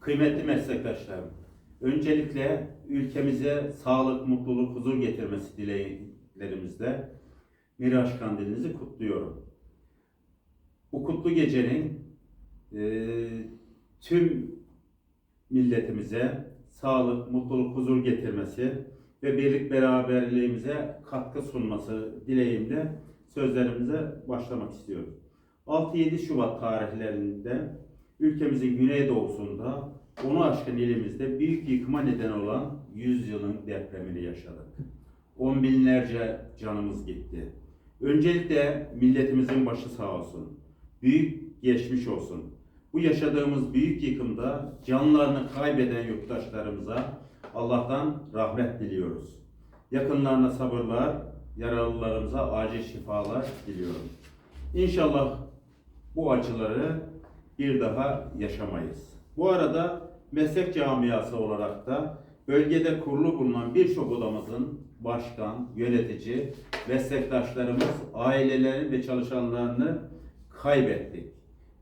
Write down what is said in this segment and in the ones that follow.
Kıymetli meslektaşlarım, öncelikle ülkemize sağlık, mutluluk, huzur getirmesi dileklerimizle Miraç Kandilinizi kutluyorum. Bu kutlu gecenin e, tüm milletimize sağlık, mutluluk, huzur getirmesi ve birlik beraberliğimize katkı sunması dileğimle sözlerimize başlamak istiyorum. 6-7 Şubat tarihlerinde ülkemizin güneydoğusunda onu aşkın ilimizde büyük yıkıma neden olan 100 yılın depremini yaşadık. On binlerce canımız gitti. Öncelikle milletimizin başı sağ olsun. Büyük geçmiş olsun. Bu yaşadığımız büyük yıkımda canlarını kaybeden yurttaşlarımıza Allah'tan rahmet diliyoruz. Yakınlarına sabırlar, yaralılarımıza acil şifalar diliyorum. İnşallah bu acıları bir daha yaşamayız. Bu arada meslek camiası olarak da bölgede kurulu bulunan birçok odamızın başkan, yönetici, meslektaşlarımız, ailelerin ve çalışanlarını kaybettik.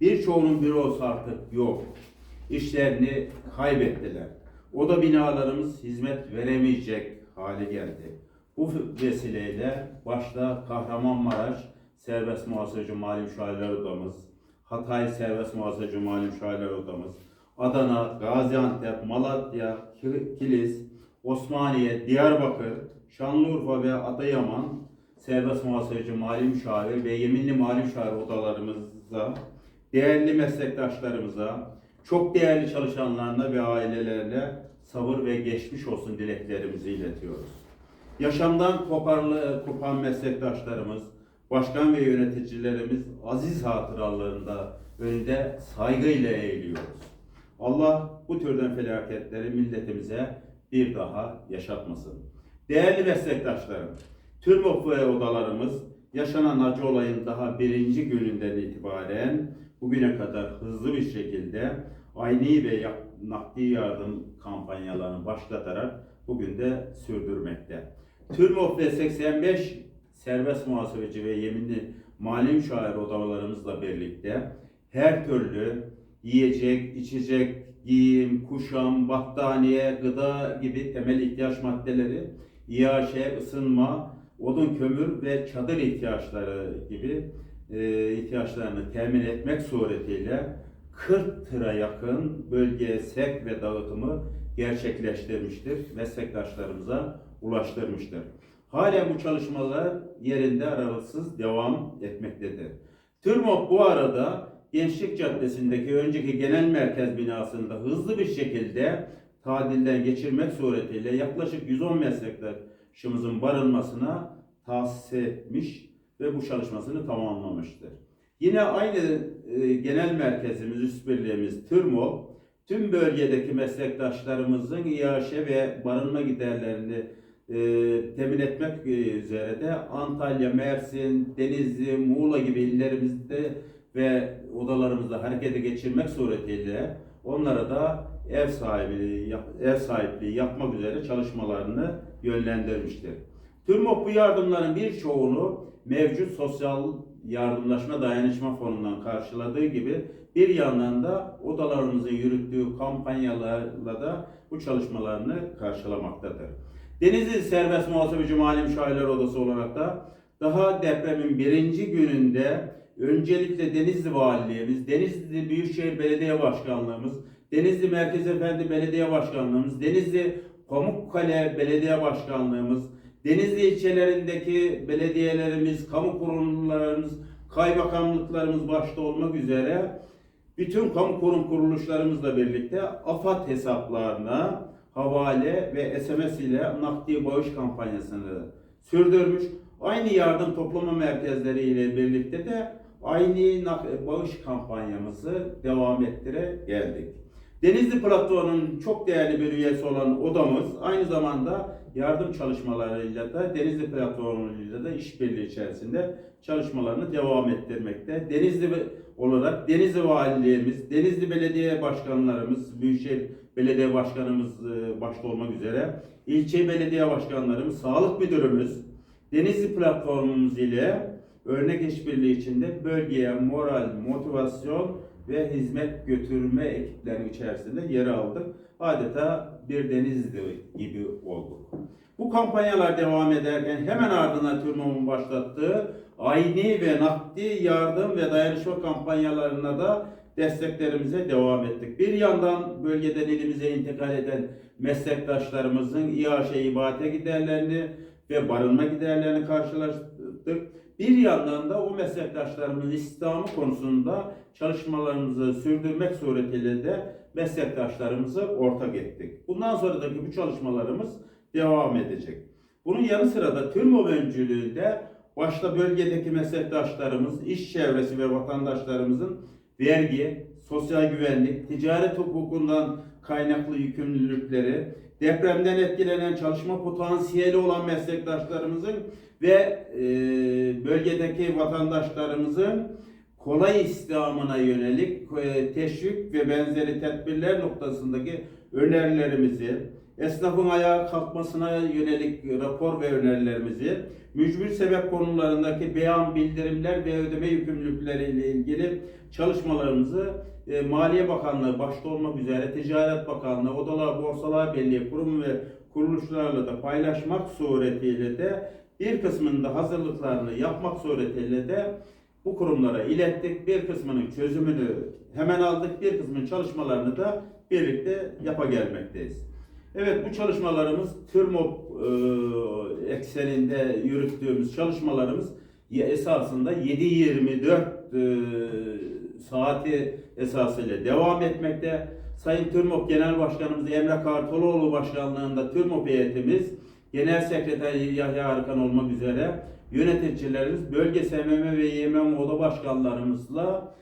Birçoğunun bürosu artık yok. İşlerini kaybettiler. Oda binalarımız hizmet veremeyecek hale geldi. Bu vesileyle başta Kahramanmaraş Serbest Muhasebeci Mali Müşavirler Odamız, Hatay Serbest Muhasebeci Mali Müşavirler Odamız, Adana, Gaziantep, Malatya, Kilis, Osmaniye, Diyarbakır, Şanlıurfa ve Adıyaman Serbest Muhasebeci Mali Müşavir ve Yeminli Mali Müşavir odalarımıza, değerli meslektaşlarımıza, çok değerli çalışanlarına ve ailelerine sabır ve geçmiş olsun dileklerimizi iletiyoruz. Yaşamdan koparlı, kopan meslektaşlarımız, başkan ve yöneticilerimiz aziz hatıralarında önünde saygıyla eğiliyoruz. Allah bu türden felaketleri milletimize bir daha yaşatmasın. Değerli meslektaşlarım, TÜRMOP ve odalarımız yaşanan acı olayın daha birinci gününden itibaren bugüne kadar hızlı bir şekilde ayni ve nakdi yardım kampanyalarını başlatarak bugün de sürdürmekte. TÜRMOP ve 85 serbest muhasebeci ve yeminli mali müşavir odalarımızla birlikte her türlü yiyecek, içecek, giyim, kuşam, battaniye, gıda gibi temel ihtiyaç maddeleri, iaşe, ısınma, odun, kömür ve çadır ihtiyaçları gibi e, ihtiyaçlarını temin etmek suretiyle 40 tıra yakın bölgeye sevk ve dağıtımı gerçekleştirmiştir, meslektaşlarımıza ulaştırmıştır. Hala bu çalışmalar yerinde aralıksız devam etmektedir. TÜRMOP bu arada Gençlik Caddesi'ndeki önceki genel merkez binasında hızlı bir şekilde tadilden geçirmek suretiyle yaklaşık 110 meslektaşımızın barınmasına tahsis etmiş ve bu çalışmasını tamamlamıştır. Yine aynı e, genel merkezimiz, üst birliğimiz TÜRMOP, tüm bölgedeki meslektaşlarımızın iaşe ve barınma giderlerini e, temin etmek üzere de Antalya, Mersin, Denizli, Muğla gibi illerimizde ve odalarımızda harekete geçirmek suretiyle onlara da ev yap- ev sahipliği yapmak üzere çalışmalarını yönlendirmiştir. TÜRMOP bu yardımların birçoğunu mevcut sosyal yardımlaşma dayanışma fonundan karşıladığı gibi bir yandan da odalarımızın yürüttüğü kampanyalarla da bu çalışmalarını karşılamaktadır. Denizli Serbest Muhasebeci Mali Müşavirler Odası olarak da daha depremin birinci gününde öncelikle Denizli Valiliğimiz, Denizli Büyükşehir Belediye Başkanlığımız, Denizli Merkez Efendi Belediye Başkanlığımız, Denizli Pamukkale Belediye Başkanlığımız, Denizli ilçelerindeki belediyelerimiz, kamu kurumlarımız, kaymakamlıklarımız başta olmak üzere bütün kamu kurum kuruluşlarımızla birlikte AFAD hesaplarına havale ve SMS ile nakdi bağış kampanyasını sürdürmüş. Aynı yardım toplama merkezleri ile birlikte de aynı nak- bağış kampanyamızı devam ettire geldik. Denizli Platformu'nun çok değerli bir üyesi olan odamız aynı zamanda yardım çalışmalarıyla da Denizli Platformu'yla da işbirliği içerisinde çalışmalarını devam ettirmekte. Denizli olarak Denizli Valiliğimiz, Denizli Belediye Başkanlarımız, Büyükşehir Belediye Başkanımız e, başta olmak üzere ilçe belediye başkanlarımız, sağlık müdürümüz, Denizli platformumuz ile örnek işbirliği içinde bölgeye moral, motivasyon ve hizmet götürme ekiplerinin içerisinde yer aldık. Adeta bir denizli gibi olduk. Bu kampanyalar devam ederken hemen ardından TÜRMOM'un başlattığı ayni ve nakdi yardım ve dayanışma kampanyalarına da desteklerimize devam ettik. Bir yandan bölgeden ilimize intikal eden meslektaşlarımızın İAŞ ibate giderlerini ve barınma giderlerini karşılaştık. Bir yandan da o meslektaşlarımızın istihdamı konusunda çalışmalarımızı sürdürmek suretiyle de meslektaşlarımızı ortak ettik. Bundan sonraki bu çalışmalarımız devam edecek. Bunun yanı sıra da TÜRMOV öncülüğünde başta bölgedeki meslektaşlarımız, iş çevresi ve vatandaşlarımızın vergi, sosyal güvenlik, ticaret hukukundan kaynaklı yükümlülükleri, depremden etkilenen çalışma potansiyeli olan meslektaşlarımızın ve e, bölgedeki vatandaşlarımızın kolay istihdamına yönelik e, teşvik ve benzeri tedbirler noktasındaki önerilerimizi, esnafın ayağa kalkmasına yönelik rapor ve önerilerimizi, mücbir sebep konularındaki beyan, bildirimler ve ödeme yükümlülükleriyle ilgili çalışmalarımızı e, Maliye Bakanlığı başta olmak üzere Ticaret Bakanlığı, Odalar, Borsalar Birliği, kurum ve kuruluşlarla da paylaşmak suretiyle de bir kısmında hazırlıklarını yapmak suretiyle de bu kurumlara ilettik. Bir kısmının çözümünü hemen aldık. Bir kısmının çalışmalarını da birlikte yapa gelmekteyiz. Evet bu çalışmalarımız TÜRMOP e, ekseninde yürüttüğümüz çalışmalarımız esasında 7-24 e, saati esasıyla devam etmekte. Sayın TÜRMOP Genel Başkanımız Emre Kartoloğlu Başkanlığında TÜRMOP heyetimiz Genel Sekreter Yahya Arkan olmak üzere yöneticilerimiz, bölge SMM ve YMM oda başkanlarımızla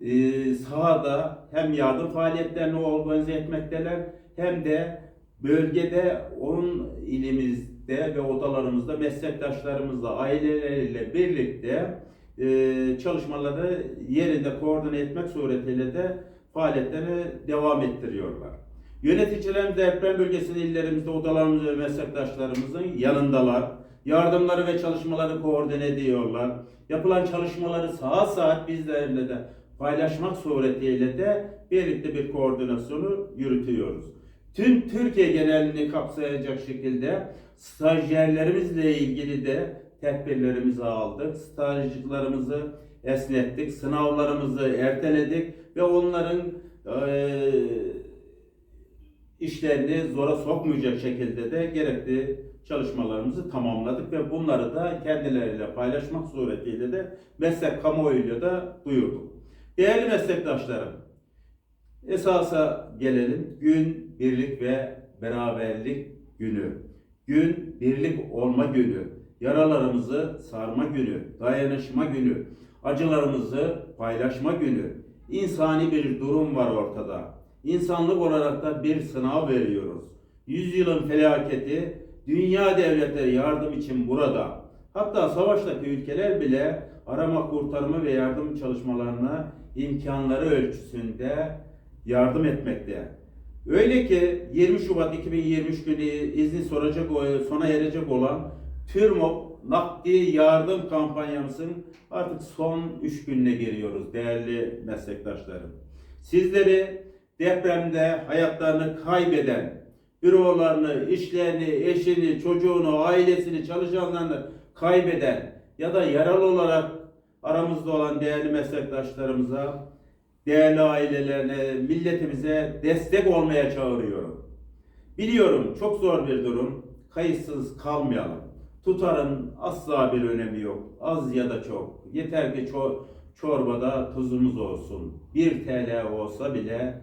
e, sahada hem yardım faaliyetlerini organize etmekteler hem de bölgede 10 ilimizde ve odalarımızda meslektaşlarımızla, aileleriyle birlikte e, çalışmaları yerinde koordine etmek suretiyle de faaliyetlerini devam ettiriyorlar. Yöneticilerimiz deprem bölgesinde illerimizde odalarımız ve meslektaşlarımızın yanındalar. Yardımları ve çalışmaları koordine ediyorlar. Yapılan çalışmaları saat saat bizlerle de paylaşmak suretiyle de birlikte bir koordinasyonu yürütüyoruz. Tüm Türkiye genelini kapsayacak şekilde stajyerlerimizle ilgili de tedbirlerimizi aldık. Stajlarımızı esnettik, sınavlarımızı erteledik ve onların eee işlerini zora sokmayacak şekilde de gerekli çalışmalarımızı tamamladık ve bunları da kendileriyle paylaşmak suretiyle de meslek kamuoyuyla da duyurduk. Değerli meslektaşlarım, esasa gelelim. Gün birlik ve beraberlik günü. Gün birlik olma günü. Yaralarımızı sarma günü, dayanışma günü, acılarımızı paylaşma günü. İnsani bir durum var ortada. İnsanlık olarak da bir sınav veriyoruz. Yüzyılın felaketi, dünya devletleri yardım için burada. Hatta savaştaki ülkeler bile arama, kurtarma ve yardım çalışmalarına imkanları ölçüsünde yardım etmekte. Öyle ki 20 Şubat 2023 günü izni soracak, sona erecek olan TÜRMOP nakdi yardım kampanyamızın artık son 3 gününe giriyoruz değerli meslektaşlarım. Sizleri depremde hayatlarını kaybeden, bürolarını, işlerini, eşini, çocuğunu, ailesini, çalışanlarını kaybeden ya da yaralı olarak aramızda olan değerli meslektaşlarımıza, değerli ailelerine, milletimize destek olmaya çağırıyorum. Biliyorum çok zor bir durum. Kayıtsız kalmayalım. Tutarın asla bir önemi yok. Az ya da çok. Yeter ki ço- çorbada tuzumuz olsun. 1 TL olsa bile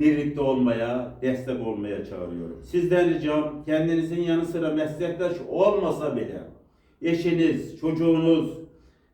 birlikte olmaya, destek olmaya çağırıyorum. Sizden ricam kendinizin yanı sıra meslektaş olmasa bile eşiniz, çocuğunuz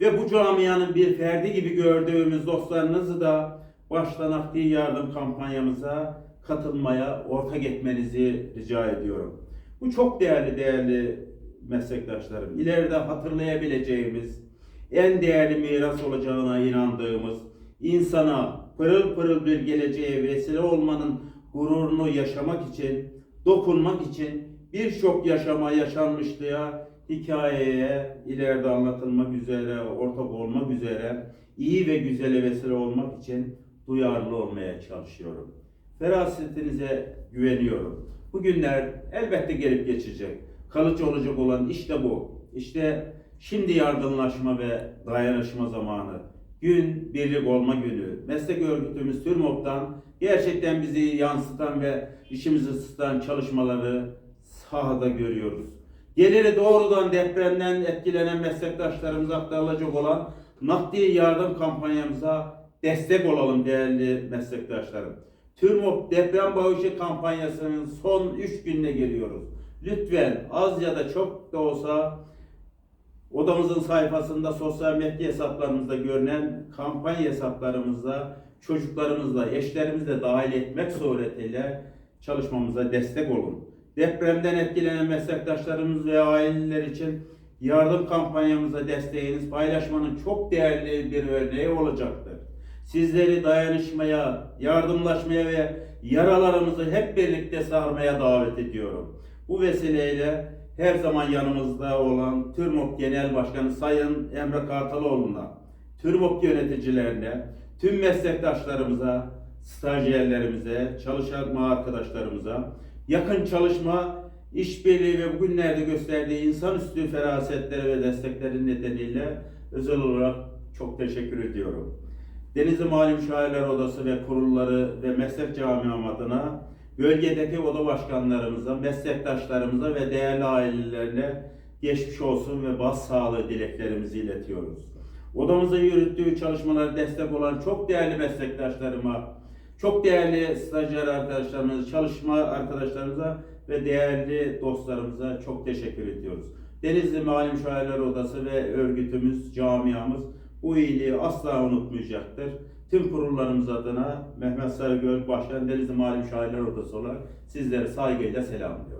ve bu camianın bir ferdi gibi gördüğümüz dostlarınızı da başta nakdi yardım kampanyamıza katılmaya ortak etmenizi rica ediyorum. Bu çok değerli değerli meslektaşlarım. İleride hatırlayabileceğimiz en değerli miras olacağına inandığımız insana pırıl pırıl bir geleceğe vesile olmanın gururunu yaşamak için, dokunmak için birçok yaşama, yaşanmışlığa, hikayeye ileride anlatılmak üzere, ortak olmak üzere iyi ve güzele vesile olmak için duyarlı olmaya çalışıyorum. Ferasetinize güveniyorum. Bu günler elbette gelip geçecek. Kalıcı olacak olan işte bu. İşte şimdi yardımlaşma ve dayanışma zamanı. Gün birlik olma günü. Meslek örgütümüz TÜRMOP'tan gerçekten bizi yansıtan ve işimizi ısıtan çalışmaları sahada görüyoruz. Geliri doğrudan depremden etkilenen meslektaşlarımıza aktarılacak olan nakdi yardım kampanyamıza destek olalım değerli meslektaşlarım. TÜRMOP deprem bağışı kampanyasının son 3 gününe geliyoruz. Lütfen az ya da çok da olsa odamızın sayfasında sosyal medya hesaplarımızda görünen kampanya hesaplarımızda çocuklarımızla, eşlerimizle dahil etmek suretiyle çalışmamıza destek olun. Depremden etkilenen meslektaşlarımız ve aileler için yardım kampanyamıza desteğiniz paylaşmanın çok değerli bir örneği olacaktır. Sizleri dayanışmaya, yardımlaşmaya ve yaralarımızı hep birlikte sarmaya davet ediyorum. Bu vesileyle her zaman yanımızda olan TÜRMOP Genel Başkanı Sayın Emre Kartalıoğlu'na, TÜRMOP yöneticilerine, tüm meslektaşlarımıza, stajyerlerimize, çalışan arkadaşlarımıza, yakın çalışma, işbirliği ve bugünlerde gösterdiği insanüstü ferasetleri ve destekleri nedeniyle özel olarak çok teşekkür ediyorum. Denizli Mali Müşavirler Odası ve kurulları ve meslek camiam adına bölgedeki oda başkanlarımıza, meslektaşlarımıza ve değerli ailelerine geçmiş olsun ve bas sağlığı dileklerimizi iletiyoruz. Odamızın yürüttüğü çalışmalara destek olan çok değerli meslektaşlarıma, çok değerli stajyer arkadaşlarımız, çalışma arkadaşlarımıza ve değerli dostlarımıza çok teşekkür ediyoruz. Denizli Mali Müşavirler Odası ve örgütümüz, camiamız bu iyiliği asla unutmayacaktır. Tüm kurullarımız adına Mehmet Sarıgöl Başkan Denizli Mali Müşavirler Odası olarak sizleri saygıyla selamlıyorum.